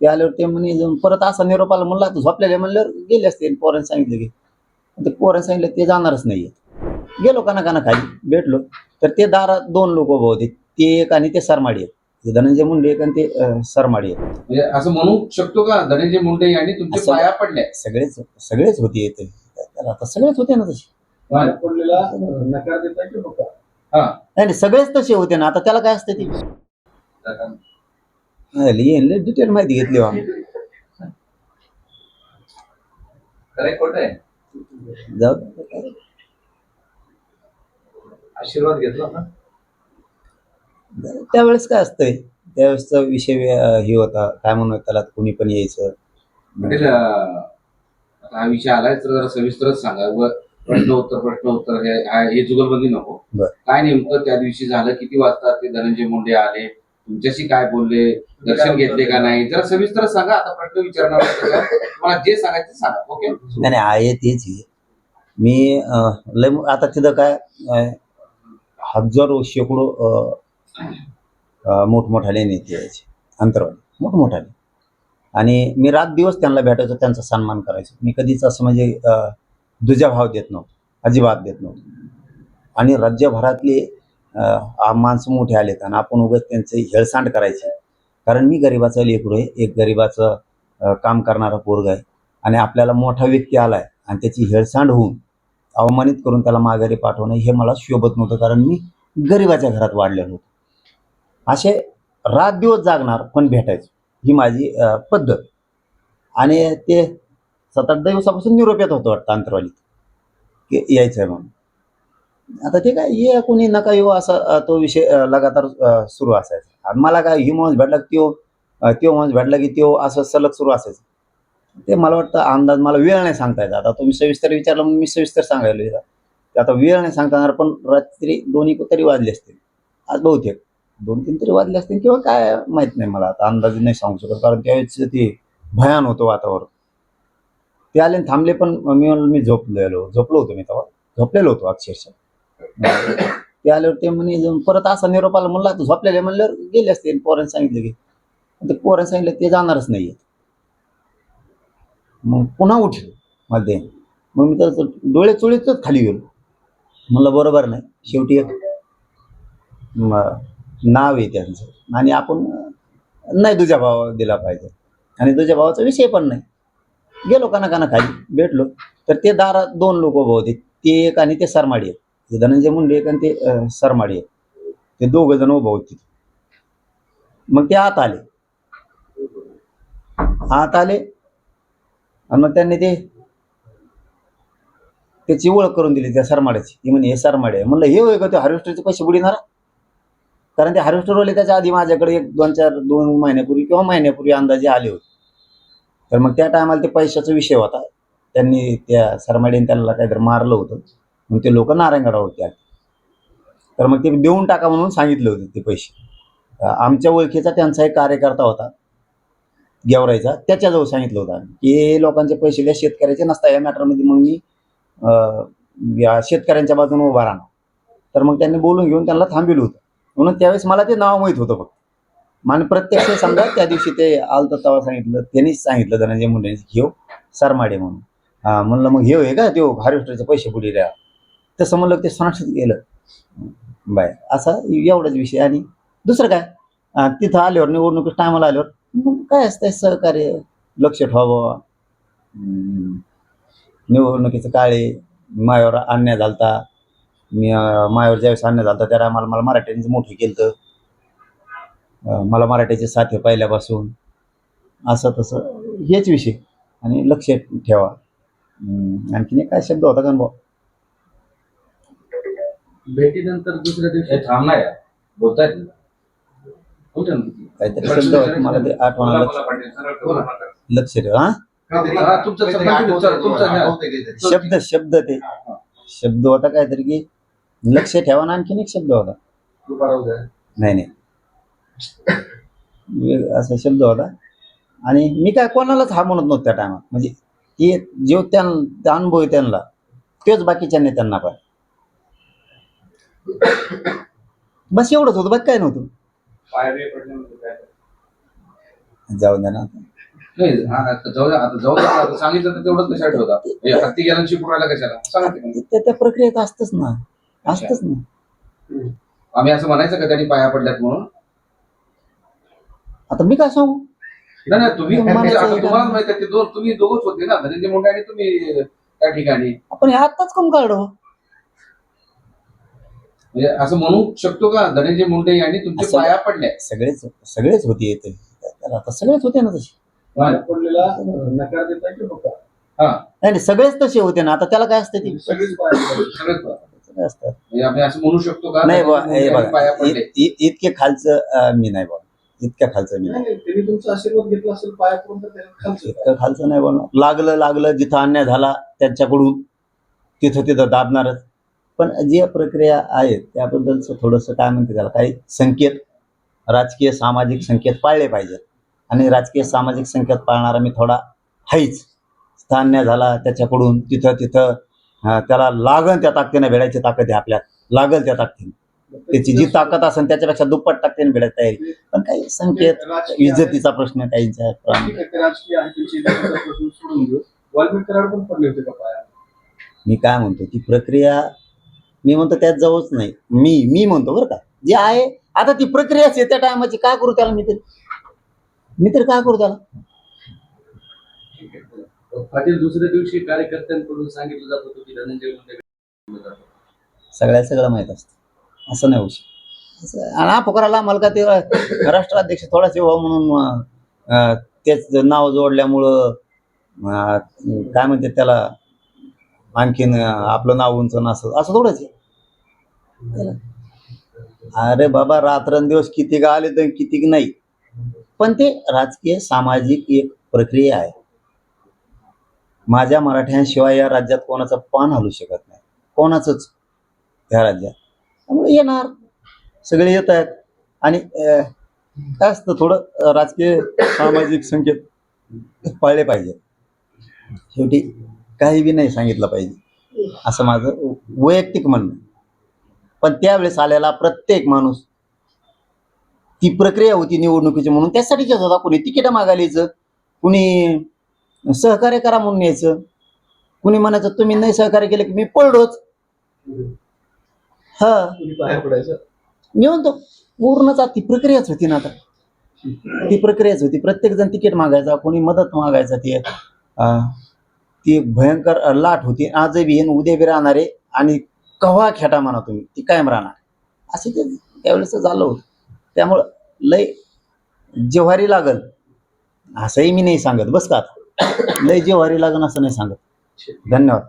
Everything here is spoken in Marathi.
ते आल्यावर ते म्हणे जाऊन परत असा निरोप आला म्हणला तू झोपलेले म्हणल्यावर गेले असते पोरांनी सांगितलं की. ते पोरांनी सांगितलं ते जाणारच नाहीये. गेलो काना काना खाली भेटलो. तर ते दारात दोन लोक उभे होते. ते एक आणि ते सरमाडी आहेत. धनंजय मुंडे एक आणि ते सरमाडी आहेत. म्हणजे असं म्हणू शकतो का धनंजय मुंडे यांनी तुमच्या असं- पाया पडल्या? सगळेच सगळेच होते. त्याला आता सगळेच होते ना तसे. पडलेला नकार देता की हा. नाही नाही, सगळेच तसे होते ना. आता त्याला काय असते ते? डिटेल माहिती घेतली आम्ही. जाऊ. आशीर्वाद घेतला ना? त्यावेळेस काय असतंय? त्यावेळेसचा विषय वे- हे होता. काय म्हणून त्याला कुणी पण यायचं? म्हणजे अं, आता हा विषय आलाय तर जरा सविस्तरच सांगा. व प्रश्न उत्तर प्रश्न उत्तर हे हा- हे जुगलबंदी नको. बर. काय नेमकं त्या दिवशी झालं? किती वाजता ते धनंजय मुंडे आले? तुमच्याशी काय बोलले दर्शन घेतले का नाही? जरा सविस्तर सांगा आता प्रश्न विचारणार नाही मला जे सांगायचं सांगा ओके? नाही आहे तेच मी लय आता तिथं काय हजारो शेकडो मोठमोठाले नेते यायचे अंतरवाले मोठमोठाले. आणि मी रात दिवस त्यांना भेटायचो त्यांचा सन्मान करायचो. मी कधीच असं म्हणजे अं, दुजा भाव देत नव्हतो अजिबात देत नव्हतो. आणि राज्यभरातले माणसं मोठे आलेत आणि आपण उगाच त्यांचे हेळसांड करायची. कारण मी गरिबाचा लेकरू आहे एक गरिबाचं काम करणारा पोरग आहे. आणि आपल्याला मोठा व्यक्ती आलाय आणि त्याची हेळसांड होऊन अवमानित करून त्याला माघारी पाठवणं हे मला शोभत नव्हतं कारण मी गरिबाच्या घरात वाढलेलो होतो. असे रात दिवस जागणार पण भेटायचो. ही माझी पद्धत. आणि ते सात आठ दिवसापासून निरोप येत वाटतं अंतरवालीत. की यायचं आहे म्हणून. आता ते काय ये कोणी नका येऊ असा तो विषय लगातार सुरू असायचा. आणि मला काय ही माणूस भेटला की त्यो त्यो माणूस भेटला की त्यो असं सलग सुरू असायचं. ते मला वाटतं अंदाज मला वेळ नाही सांगता येत. आता तुम्ही सविस्तर विचारलं मग मी सविस्तर सांगायला ते आता वेळ नाही सांगता येणार पण रात्री दोन्ही तरी वाजले असतील. आज बहुतेक. दोन तीन तरी वाजले असतील किंवा काय माहीत नाही मला. आता अंदाज नाही सांगू शकत कारण त्यावेळेस ते भयान होतं वातावरण. ते आले थांबले पण मी मी झोपलेलो. झोपलो होतो मी तेव्हा. झोपलेलो होतो अक्षरशः. ते आल्यावर ते म्हणे जाऊन परत असा निरोप आला म्हणला तू झोपलेले म्हणल्यावर गेले असते पोरांनी सांगितलं की. ते पोरांनी सांगितलं ते जाणारच नाहीये. मग पुन्हा उठलो मध्ये मग मी तर डोळे चोळीतच खाली गेलो. म्हणलं बरोबर नाही शेवटी एक नाव आहे त्यांचं आणि आपण नाही तुझ्या भावा दिला पाहिजे आणि तुझ्या भावाचा विषय पण नाही. गेलो काना काना खाली भेटलो. तर ते दारात दोन लोक उभे होते ते एक आणि ते सरमाडी आहेत ते धनंजय मुंडे एक आणि ते सरमाडे सरमाडी ते दोघ जण उभा होते. मग ते आत आले. आत आले. आणि मग त्यांनी ते त्याची ओळख करून दिली त्या सरमाड्याची. ती म्हणे हे सरमाडे आहे. म्हणलं हे होय का ते हार्वेस्टरचे पैसे बुडीणार कारण ते हार्वेस्टरवाले त्याच्या आधी माझ्याकडे एक दोन चार दोन महिन्यापूर्वी किंवा महिन्यापूर्वी अंदाजे आले होते. तर मग त्या टायमाला ते पैशाचा विषय होता. त्यांनी त्या सरमाड्याने त्यांना काहीतरी मारलं होतं. मग ते लोक नारायणगडावरती आले तर मग ते देऊन टाका म्हणून सांगितले होते ते पैसे. आमच्या ओळखीचा त्यांचा एक कार्यकर्ता होता गेवरायचा त्याच्याजवळ सांगितलं होतं की हे लोकांचे पैसे द्या शेतकऱ्याचे नसता या मॅटरमध्ये मग मी या शेतकऱ्यांच्या बाजूने उभा राहणार. तर मग त्यांनी बोलून घेऊन त्यांना थांबिलं होतं. म्हणून त्यावेळेस मला ते नाव माहीत होतं फक्त. मान प्रत्यक्ष समजा त्या दिवशी ते आलतं तेव्हा सांगितलं त्यांनीच सांगितलं धनंजय मुंडे घेऊ हो, सरमाडे म्हणून. म्हणलं मग घेऊ हे का त्यो हार्वेस्टरचे पैसे पुढे द्या. तसं म्हणलं ते सणासच गेलं. बाय. असा एवढाच विषय. आणि दुसरं काय? तिथं आल्यावर निवडणुकीच्या टायमाला आल्यावर मग काय असतंय? सहकार्य लक्ष ठेवावं. निवडणुकीचं काळे मायावर अन्याय झालता. मी मायावर ज्यावेळेस अन्याय झालता त्या टायमाला मला मराठ्यांचं मोठं केलं मला मराठ्याचे साथ पहिल्यापासून. असं तसं. हेच विषय. आणि लक्ष ठेवा. आणखीन एक काय शब्द होता का भाऊ भेटीनंतर दुसऱ्या दिवशी हे थांब ना यार बोलतायत ना. कुठे ना? काहीतरी शब्द होता मला ते आठवण बोला, लक्ष ठेवा हा. शब्द शब्द ते. शब्द होता काहीतरी की लक्ष ठेवा ना आणखीन एक शब्द होता. नाही नाही. असा शब्द होता. आणि मी काय कोणालाच हा म्हणत नव्हतं त्या टायमात म्हणजे ते जो त्या अनुभव आहे त्यांना तेच बाकीच्या नेत्यांना पण बस एवढंच होतं बाकी काय नव्हतं. पायरी पडल्यानंतर काय? जाऊ द्या ना. नाही हा, आता जाऊ द्या आता जाऊ द्या आता सांगितलं तर तेवढंच कशाला ठेवता? हे हत्ती गेला शिपूर कशाला? सांगा ते मग. त्या त्या प्रक्रियेत असतच ना असतच ना. आम्ही असं म्हणायचं का त्यांनी पाया पडल्यात म्हणून? आता मी काय सांगू? नाही नाही तुम्ही तुम्हाला आता सांगितलं. तुम्हाला माहिती आहे ते दोन तुम्ही दोघच होते ना धनंजय मुंडे आणि तुम्ही त्या ठिकाणी. आपण हे आत्ताच कम काढू म्हणजे असं म्हणू शकतो का? धनंजय मुंडे यांनी तुमचे असं- पाया पडले सगळेच सगळेच होते येते आता सगळेच होते ना तसे. पडलेला नकार देता की बघा हा. नाही नाही, सगळेच तसे होते ना. आता त्याला काय असते ती? सगळीच पडली. सगळे असतात. म्हणजे असं म्हणू शकतो का? नाही धनंजय हे पाया पडले. इतके खालचं अं, मी नाही बघ इतक्या खालचं मी नाही. नाही नाही त्यांनी तुमचा आशीर्वाद घेतला असेल पाया पडून तर त्याला खालचं इतकं खालचं नाही बनव लागलं लागलं जिथं अन्याय झाला त्यांच्याकडून तिथं तिथं दाबणारच. पण जे प्रक्रिया आहेत त्याबद्दलचं थोडंसं काय म्हणते त्याला? काही संकेत राजकीय सामाजिक संकेत पाळले पाहिजेत. आणि राजकीय सामाजिक संकेत पाळणारा मी थोडा हाईच. तिथं अन्याय झाला त्याच्याकडून तिथं तिथं त्याला लागन त्या ताकदीने भेडायची ताकद आहे आपल्यात. लागल त्या ताकदीने. त्याची जी ताकद असेल त्याच्यापेक्षा दुप्पट ताकदीने भेटायला तयारी पण काही संकेत. इज्जतीचा प्रश्न काहींचा का मी काय म्हणतो ती प्रक्रिया मी म्हणतो त्यात जवळच नाही. मी मी म्हणतो बरं का. जे आहे आता ती प्रक्रियाच आहे त्या टायमाची. काय करू त्याला मी तरी मी तरी काय करू त्याला? पाटील दुसऱ्या दिवशी कार्यकर्त्यांकडून सांगितलं जात होतं की धनंजय मुंडे. सगळ्या सगळं माहीत असतं. असं नाही होऊ शकत. असं आणि हा फुकराला मला का ते राष्ट्राध्यक्ष थोडाच व्हावं म्हणून अं, तेच नाव जोडल्यामुळं अं, काय म्हणते त्याला आणखीन आपलं नाव उंच नसत असं थोडंच आहे. अरे बाबा रात्रंदिवस किती का आले तर किती नाही. पण ते राजकीय सामाजिक एक प्रक्रिया आहे. माझ्या मराठ्यांशिवाय या राज्यात कोणाचं पान हलू शकत नाही. कोणाचंच ह्या राज्यात. त्यामुळे येणार. सगळे येत आहेत. आणि काय असतं थोडं राजकीय सामाजिक संकेत पाळले पाहिजे शेवटी काही बी नाही सांगितलं पाहिजे. असं माझं वैयक्तिक म्हणणं. पण त्यावेळेस आलेला प्रत्येक माणूस ती प्रक्रिया होती निवडणुकीची म्हणून त्यासाठीच होता कुणी तिकीट मागायला यायचं कुणी सहकार्य करा म्हणून यायचं कुणी म्हणायचं तुम्ही नाही सहकार्य केलं की मी पळलोच. हा. मी म्हणतो पूर्णच ती प्रक्रियाच होती ना आता. ती प्रक्रियाच होती. प्रत्येक जण तिकीट मागायचा कोणी मदत मागायचा ती. ती भयंकर लाट होती. आजही बी येईन उद्या बी राहणार आहे. आणि कव्हा खेटा म्हणा तुम्ही? ती कायम राहणार. असे ते त्यावेळेस झालं होतं. त्यामुळं लय जेव्हारी लागल असंही मी नाही सांगत. बस का लय जेव्हारी लागन असं नाही सांगत. धन्यवाद.